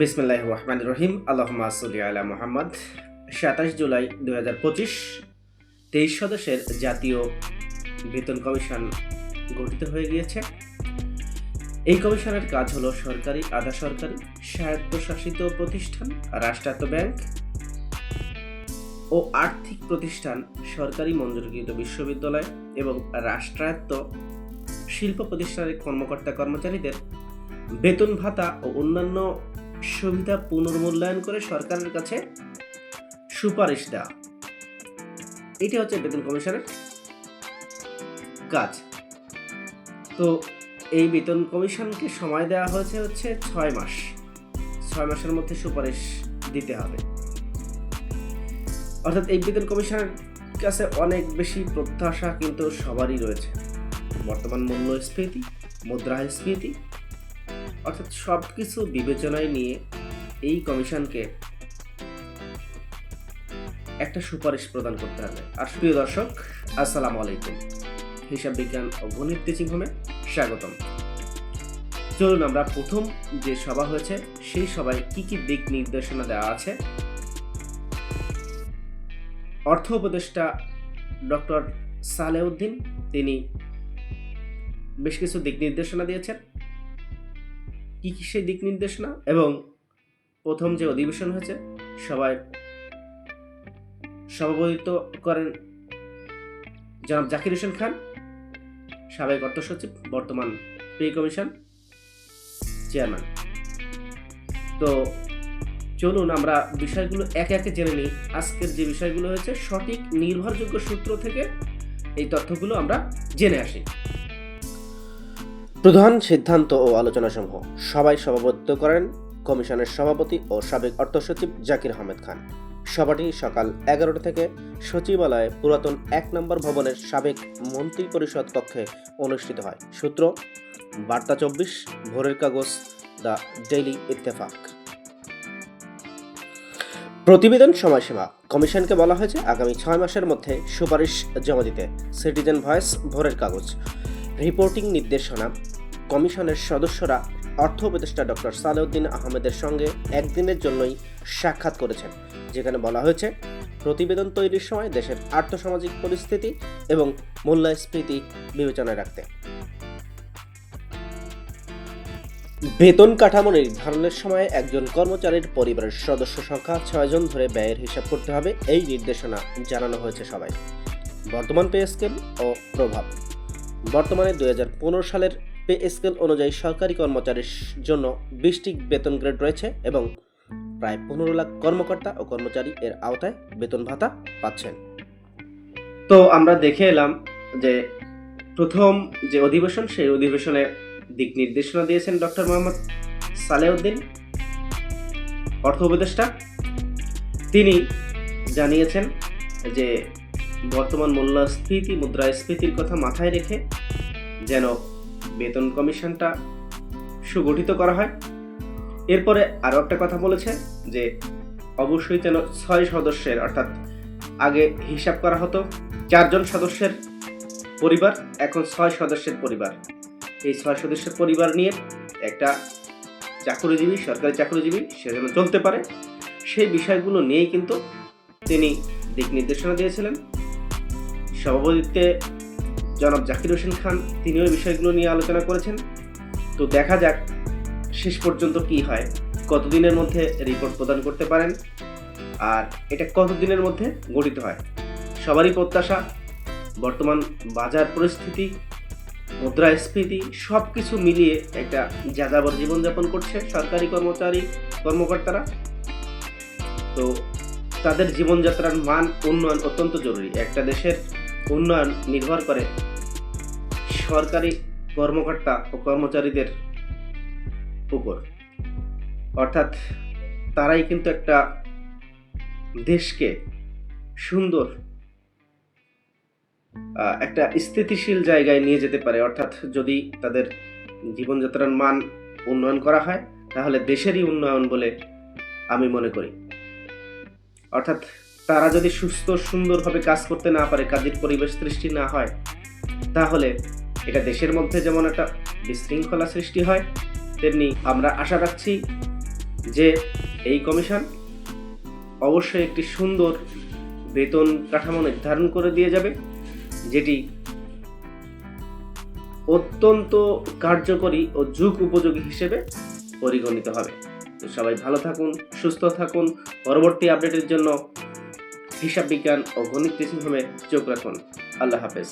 বিসমিল্লাহ রহমান রহিম। আল্লাহমা সাল্লি আলা মোহাম্মদ। সাতাশ জুলাই দু হাজার পঁচিশ, তেইশ সদস্যের জাতীয় বেতন কমিশন গঠিত হয়ে গিয়েছে। এই কমিশনের কাজ হলো সরকারি, আধা সরকারি, স্বায়ত্তশাসিত প্রতিষ্ঠান, রাষ্ট্রায়ত্ত ব্যাংক ও আর্থিক প্রতিষ্ঠান, সরকারি মঞ্জুরিকৃত বিশ্ববিদ্যালয় এবং রাষ্ট্রায়ত্ত শিল্প প্রতিষ্ঠানের কর্মকর্তা কর্মচারীদের বেতন ভাতা ও অন্যান্য সুবিধা পুনর্মূল্যায়ন করে সরকারের কাছে সুপারিশ দেওয়া। এটি হচ্ছে বেতন কমিশনের কাজ। তো এই বেতন কমিশনকে সময় দেওয়া হয়েছে হচ্ছে ছয় মাস। ছয় মাসের মধ্যে সুপারিশ দিতে হবে। অর্থাৎ এই বেতন কমিশনের কাছে অনেক বেশি প্রত্যাশা কিন্তু সবারই রয়েছে। বর্তমান মূল্যস্ফীতি, মুদ্রাস্ফীতি অর্থাৎ সব কিছু বিবেচনায় নিয়ে এই কমিশনকে একটা সুপারিশ প্রদান করতে হবে। আর প্রিয় দর্শক, আসসালামু আলাইকুম। হিসাব বিজ্ঞান ও গণিত টিচিং হোমে স্বাগতম। চলুন আমরা প্রথম যে সভা হয়েছে, সেই সভায় কি কি দিক নির্দেশনা দেওয়া আছে। অর্থ উপদেষ্টা ডক্টর সালেউদ্দিন, তিনি বেশ কিছু দিক নির্দেশনা দিয়েছেন। কি কি সেই দিক নির্দেশনা? এবং প্রথম যে অধিবেশন হয়েছে সবাই সভাপতিত্ব করেন জনাব জাকির হোসেন খান, সাবেক অর্থ সচিব, বর্তমান পে কমিশন চেয়ারম্যান। তো চলুন আমরা বিষয়গুলো একে একে জেনে নিই। আজকের যে বিষয়গুলো হয়েছে, সঠিক নির্ভরযোগ্য সূত্র থেকে এই তথ্যগুলো আমরা জেনে আসি। প্রধান সিদ্ধান্ত ও আলোচনা সমূহ সবাই সভাপতিত্ব করেন কমিশনের সভাপতি ও সাবেক অর্থ সচিব জাকির আহমেদ খান। সভাটি সকাল এগারোটা থেকে সচিবালয়ে পুরাতন এক নম্বর ভবনের সাবেক মন্ত্রী পরিষদ কক্ষে অনুষ্ঠিত হয়। সূত্র, বার্তা চব্বিশ, ভোরের কাগজ, দ্য ডেইলি ইত্তেফাক। প্রতিবেদন সময়সীমা, কমিশনকে বলা হয়েছে আগামী ছয় মাসের মধ্যে সুপারিশ জমা দিতে। সিটিজেন ভয়েস, ভোরের কাগজ। রিপোর্টিং নির্দেশনা কমিশনের সদস্যরা অর্থ উপদেষ্টা ডক্টর সালেউদ্দিন আহমেদের সঙ্গে একদিনের জন্যই সাক্ষাৎ করেছেন, যেখানে বলা হয়েছে, প্রতিবেদন তৈরির সময় দেশের আর্থসামাজিক পরিস্থিতি এবং মূল্যস্ফীতি বিবেচনায় রাখতে। বেতন কাঠামো নির্ধারণের সময় একজন কর্মচারীর পরিবারের সদস্য সংখ্যা ছয়জন ধরে ব্যয়ের হিসাব করতে হবে, এই নির্দেশনা জানানো হয়েছে সবাই বর্তমান পে স্কেল ও প্রভাব। বর্তমানে দুই হাজার পনেরো সালের পে স্কেল অনুযায়ী সরকারি কর্মচারীর জন্য বিশটি বেতন গ্রেড রয়েছে এবং প্রায় পনেরো লাখ কর্মকর্তা ও কর্মচারী এর আওতায় বেতন ভাতা পাচ্ছেন। তো আমরা দেখে এলাম যে প্রথম যে অধিবেশন, সেই অধিবেশনে দিক নির্দেশনা দিয়েছেন ডক্টর মোহাম্মদ সালেউদ্দিন, অর্থ উপদেষ্টা। তিনি জানিয়েছেন যে বর্তমান মূল্যস্ফীতি, মুদ্রাস্ফীতির কথা মাথায় রেখে যেন বেতন কমিশনটা সুগঠিত করা হয়। এরপরে আরও একটা কথা বলেছে যে, অবশ্যই যেন ছয় সদস্যের, অর্থাৎ আগে হিসাব করা হতো, চারজন সদস্যের পরিবার, এখন ছয় সদস্যের পরিবার। এই ছয় সদস্যের পরিবার নিয়ে একটা চাকরিজীবী, সরকারি চাকরিজীবী, সে যেন চলতে পারে, সেই বিষয়গুলো নিয়েই কিন্তু তিনি দিক নির্দেশনা দিয়েছিলেন। সভাপতিত্বে জনাব জাকির হোসেন খান, তিনিও এই বিষয়গুলো নিয়ে আলোচনা করেছেন। তো দেখা যাক শেষ পর্যন্ত কি হয়। কতদিনের মধ্যে রিপোর্ট প্রদান করতে পারেন আর এটা কতদিনের মধ্যে গঠিত হয়। সবারই প্রত্যাশা, বর্তমান বাজার পরিস্থিতি মুদ্রাস্ফীতি সব কিছু মিলিয়ে একটা যাযাবর জীবনযাপন করছে সরকারি কর্মচারী, কর্মকর্তারা। তো তাদের জীবনযাত্রার মান উন্নয়ন অত্যন্ত জরুরি। একটা দেশের উন্নয়ন নির্ভর করে সরকারি কর্মকর্তা ও কর্মচারীদের উপর। অর্থাৎ তারাই কিন্তু একটা দেশকে সুন্দর একটা স্থিতিশীল জায়গায় নিয়ে যেতে পারে। অর্থাৎ যদি তাদের জীবনযাত্রার মান উন্নয়ন করা হয়, তাহলে দেশেরই উন্নয়ন বলে আমি মনে করি। অর্থাৎ তারা যদি সুস্থ, সুন্দরভাবে কাজ করতে না পারে, কাজের পরিবেশ সৃষ্টি না হয়, তাহলে এটা দেশের মধ্যে যেমন একটা বিশৃঙ্খলা সৃষ্টি হয়, তেমনি আমরা আশা রাখছি যে এই কমিশন অবশ্যই একটি সুন্দর বেতন কাঠামো নির্ধারণ করে দিয়ে যাবে, যেটি অত্যন্ত কার্যকরী ও যুগ উপযোগী হিসেবে পরিগণিত হবে। তো সবাই ভালো থাকুন, সুস্থ থাকুন, পরবর্তী আপডেটের জন্য হিসাব বিজ্ঞান ও গণিত চোখ রাখুন। আল্লাহ হাফেজ।